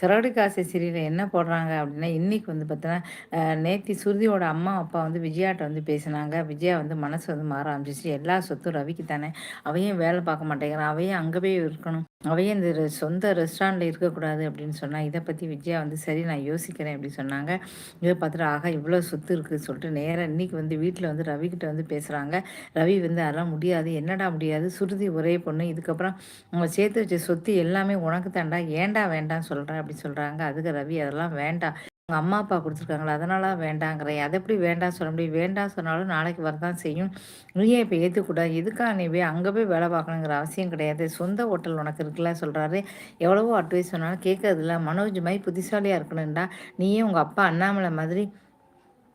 சிறகடி காசி சீரியலில் என்ன போடுறாங்க அப்படின்னா இன்றைக்கி வந்து பார்த்தீங்கன்னா நேத்தி சுருதியோட அம்மா அப்பா வந்து விஜயாட்ட வந்து பேசினாங்க. விஜயா வந்து மனசு வந்து மாற ஆரம்பிச்சிச்சு எல்லா சொத்தும் ரவிக்கு தானே அவையும் வேலை பார்க்க மாட்டேங்கிறான்? அவையும் அங்கே போய் இருக்கணும்? அவையே இந்த சொந்த ரெஸ்டாரண்ட்டில் இருக்கக்கூடாது அப்படின்னு சொன்னால் இதை பற்றி விஜயா வந்து சரி நான் யோசிக்கிறேன் அப்படின்னு சொன்னாங்க. இதை பார்த்துட்டு ஆகா இவ்வளோ சொத்து இருக்குது சொல்லிட்டு நேராக இன்றைக்கி வந்து வீட்டில் வந்து ரவிக்கிட்ட வந்து பேசுகிறாங்க ரவி வந்து அதெல்லாம் முடியாது. என்னடா முடியாது? சுருதி ஒரே பொண்ணு. இதுக்கப்புறம் அவங்க சேர்த்து வச்ச சொத்து எல்லாமே உனக்கு தாண்டா ஏண்டா வேண்டாம் சொல்கிறேன் அப்படி சொல்கிறாங்க அதுக்கு ரவி அதெல்லாம் வேண்டாம். உங்கள் அம்மா அப்பா கொடுத்துருக்காங்களா? அதனால வேண்டாங்கிறேன். அதை எப்படி வேண்டாம் சொல்ல முடியும்? வேண்டாம் சொன்னாலும் நாளைக்கு வரதான் செய்யும். நீயே இப்போ ஏற்றுக்கூடாது எதுக்காக நீ போய் அங்கே போய் வேலை பார்க்கணுங்கிற அவசியம் கிடையாது. சொந்த ஹோட்டல் உனக்கு இருக்குல்ல சொல்கிறாரு எவ்வளவோ அட்வைஸ் சொன்னாலும் கேட்கறதில்ல. மனோஜ் மாதிரி புத்திசாலியாக இருக்கணும்டா. நீயே உங்கள் அப்பா அண்ணாமலை மாதிரி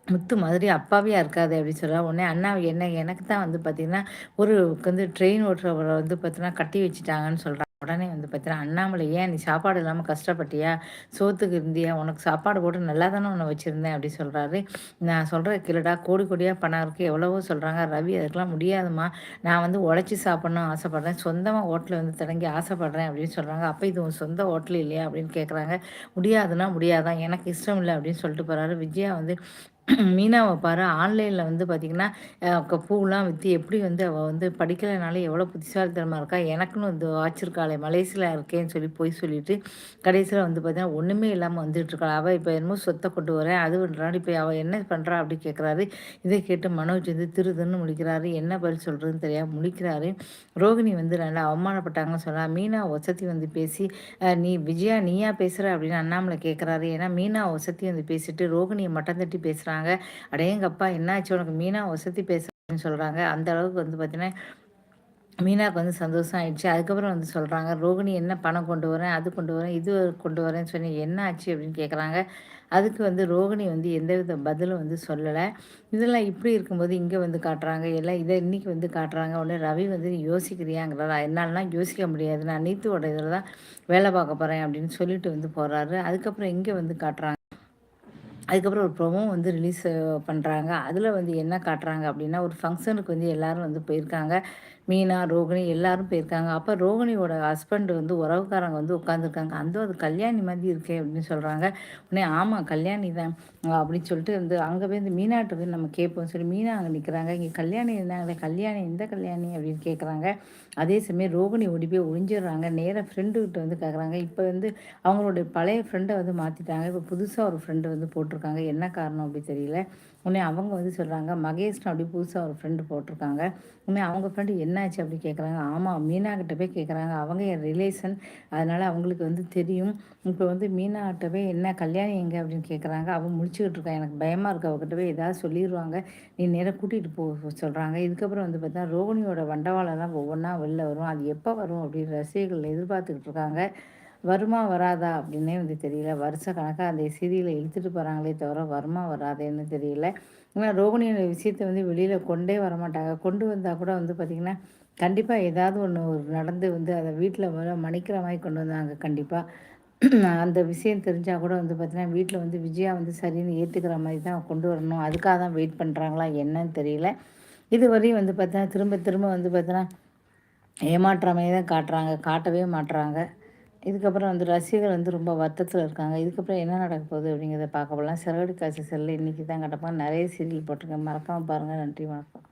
முத்து மாதிரி அப்பாவியாக இருக்காது அப்படின்னு சொல்கிறா உடனே அண்ணா என்ன எனக்கு தான் வந்து பார்த்திங்கன்னா ஒரு வந்து ட்ரெயின் ஓட்டுறவரை வந்து பார்த்தீங்கன்னா கட்டி வச்சுட்டாங்கன்னு சொல்கிறாங்க உடனே வந்து பார்த்தீங்கன்னா அண்ணாமலை ஏன் நீ சாப்பாடு இல்லாமல் கஷ்டப்பட்டியா? சோத்துக்கு இருந்தியா? உனக்கு சாப்பாடு போட்டு நல்லா தானே உன்னை வச்சுருந்தேன் அப்படி சொல்கிறாரு நான் சொல்கிற கிளடா கோடி கோடியாக பணம் இருக்குது எவ்வளவோ சொல்கிறாங்க ரவி அதுக்கெலாம் முடியாதுமா நான் வந்து உழைச்சி சாப்பிட்ணும் ஆசைப்பட்றேன். சொந்தமாக ஹோட்டலில் வந்து தொடங்கி ஆசைப்பட்றேன் அப்படின்னு சொல்கிறாங்க அப்போ இது உன் சொந்த ஹோட்டல் இல்லையா அப்படின்னு கேட்குறாங்க முடியாதுன்னா முடியாதான். எனக்கு இஷ்டம் இல்லை அப்படின்னு சொல்லிட்டு போகிறாரு விஜயா வந்து மீனாவை பாரு ஆன்லைனில் வந்து பார்த்திங்கன்னா பூவெலாம் விற்று எப்படி வந்து அவள் வந்து படிக்கலைனாலே எவ்வளோ புத்திசாலித்தனமாக இருக்கா? எனக்குன்னு வந்து வாச்சிருக்காளே மலேசியில் இருக்கேன்னு சொல்லி போய் சொல்லிட்டு கடைசியில் வந்து பார்த்தீங்கன்னா ஒன்றுமே இல்லாமல் வந்துட்டுருக்காள் அவள் இப்போ என்னமோ சொத்தை கொண்டு வரேன் அது பண்ணுறான் இப்போ அவள் என்ன பண்ணுறா அப்படி கேட்குறாரு இதை கேட்டு மனோஜ் வந்து திருதுன்னு முடிக்கிறாரு என்ன பதில் சொல்கிறதுன்னு தெரியாமல் முடிக்கிறாரு ரோகிணி வந்து நல்லா அவமானப்பட்டாங்கன்னு சொன்னால் மீனா வசதி வந்து பேசி நீ விஜயா நீயா பேசுகிற அப்படின்னு அண்ணாமலை கேட்குறாரு ஏன்னா மீனா வசதி வந்து பேசிட்டு ரோகிணியை மட்டம் தட்டி பேசுகிறாங்க சொல்கிறாங்க அடேங்கப்பா என்னாச்சு? உனக்கு மீனா வசதி பேசுறேன்னு சொல்கிறாங்க அந்த அளவுக்கு வந்து பார்த்தீங்கன்னா மீனாவுக்கு வந்து சந்தோஷம் ஆயிடுச்சு. அதுக்கப்புறம் வந்து சொல்கிறாங்க ரோகிணி என்ன பணம் கொண்டு வரேன் அது கொண்டு வரேன் இது கொண்டு வரேன்னு சொல்லி என்ன ஆச்சு அப்படின்னு கேட்குறாங்க அதுக்கு வந்து ரோகிணி வந்து எந்தவித பதிலும் வந்து சொல்லலை. இதெல்லாம் இப்படி இருக்கும்போது இங்கே வந்து காட்டுறாங்க எல்லாம் இதை இன்றைக்கி வந்து காட்டுறாங்க. உடனே ரவி வந்து நீ யோசிக்கிறியாங்கிறதா என்னாலலாம் யோசிக்க முடியாது. நான் நீத்துவோட இதில் தான் வேலை பார்க்க போகிறேன் அப்படின்னு சொல்லிட்டு வந்து போகிறாரு அதுக்கப்புறம் இங்கே வந்து காட்டுறாங்க. அதுக்கப்புறம் ஒரு ப்ரோமோ வந்து ரிலீஸ் பண்ணுறாங்க அதில் வந்து என்ன காட்டுறாங்க அப்படின்னா ஒரு ஃபங்க்ஷனுக்கு வந்து எல்லோரும் வந்து போயிருக்காங்க. மீனா ரோகிணி எல்லாரும் போயிருக்காங்க. அப்போ ரோகிணியோட ஹஸ்பண்ட் வந்து உறவுக்காரங்க வந்து உட்காந்துருக்காங்க அந்த அது கல்யாணி மாதிரி இருக்கே அப்படின்னு சொல்கிறாங்க உடனே ஆமாம் கல்யாணி தான். அப்படின்னு சொல்லிட்டு வந்து அங்கே போய் இந்த மீனாட்ட போய் நம்ம கேட்போம். சொல்லி மீனா அங்கே நிற்கிறாங்க இங்கே கல்யாணி இருந்தாங்களே கல்யாணி எந்த கல்யாணி? அப்படின்னு கேட்குறாங்க அதே சமயம் ரோகிணி ஓடி போய் ஒழிஞ்சிடுறாங்க நேராக ஃப்ரெண்டுக்கிட்ட வந்து கேட்குறாங்க இப்போ வந்து அவங்களுடைய பழைய ஃப்ரெண்டை வந்து மாற்றிட்டாங்க இப்போ புதுசாக ஒரு ஃப்ரெண்டு வந்து போட்டிருக்காங்க. என்ன காரணம் அப்படி தெரியல. உடனே அவங்க வந்து சொல்கிறாங்க மகேஷ்னு அப்படி புதுசாக ஒரு ஃப்ரெண்டு போட்டிருக்காங்க. உடனே அவங்க ஃப்ரெண்டு என்னாச்சு அப்படி கேட்குறாங்க ஆமாம் மீனாக்கிட்ட போய் கேட்குறாங்க அவங்க என் ரிலேஷன் அதனால் அவங்களுக்கு வந்து தெரியும். இப்போ வந்து மீனா போய் என்ன கல்யாணம் எங்கே? அப்படின்னு கேட்குறாங்க அவன் முடிச்சுக்கிட்டு இருக்கான் எனக்கு பயமாக இருக்கு. அவகிட்ட போய் ஏதாவது சொல்லிடுவாங்க நீ நேராக கூட்டிகிட்டு போ சொல்கிறாங்க இதுக்கப்புறம் வந்து பார்த்தா ரோகிணியோட வண்டவாளெல்லாம் ஒவ்வொன்றா வெளில வரும். அது எப்போ வரும் அப்படின்னு ரசிகர்கள் எதிர்பார்த்துக்கிட்டு இருக்காங்க. வருமா வராதா அப்படின்னே வந்து தெரியல. வருஷ கணக்காக அந்த சீரியலை இழுத்துட்டு போகிறாங்களே தவிர வருமா வராதேன்னு தெரியல. ஏன்னா ரோகிணியோட விஷயத்தை வந்து வெளியில் கொண்டே வரமாட்டாங்க. கொண்டு வந்தால் கூட வந்து பார்த்திங்கன்னா கண்டிப்பாக ஏதாவது ஒன்று நடந்து வந்து அதை வீட்டில் வர மணிக்கிற மாதிரி கொண்டு வந்தாங்க கண்டிப்பாக அந்த விஷயம் தெரிஞ்சால் கூட வந்து பார்த்திங்கன்னா வீட்டில் வந்து விஜயா வந்து சரின்னு ஏற்றுக்கிற மாதிரி தான் கொண்டு வரணும். அதுக்காக தான் வெயிட் பண்ணுறாங்களா என்னன்னு தெரியல. இது வரையும் வந்து பார்த்தா திரும்ப திரும்ப வந்து பார்த்தோன்னா ஏமாற்றாமையே தான் காட்டுறாங்க. காட்டவே மாட்டுறாங்க இதுக்கப்புறம் வந்து ரசிகர்கள் வந்து ரொம்ப வருத்தத்தில் இருக்காங்க. இதுக்கப்புறம் என்ன நடக்க போகுது அப்படிங்கிறத பார்க்க போகலாம் சிறகடி காசு செல்ல இன்றைக்கி தான் கட்டப்பா நிறைய சீரியல் போட்டிருக்கேன். மறக்காமல் பாருங்கள் நன்றி வணக்கம்.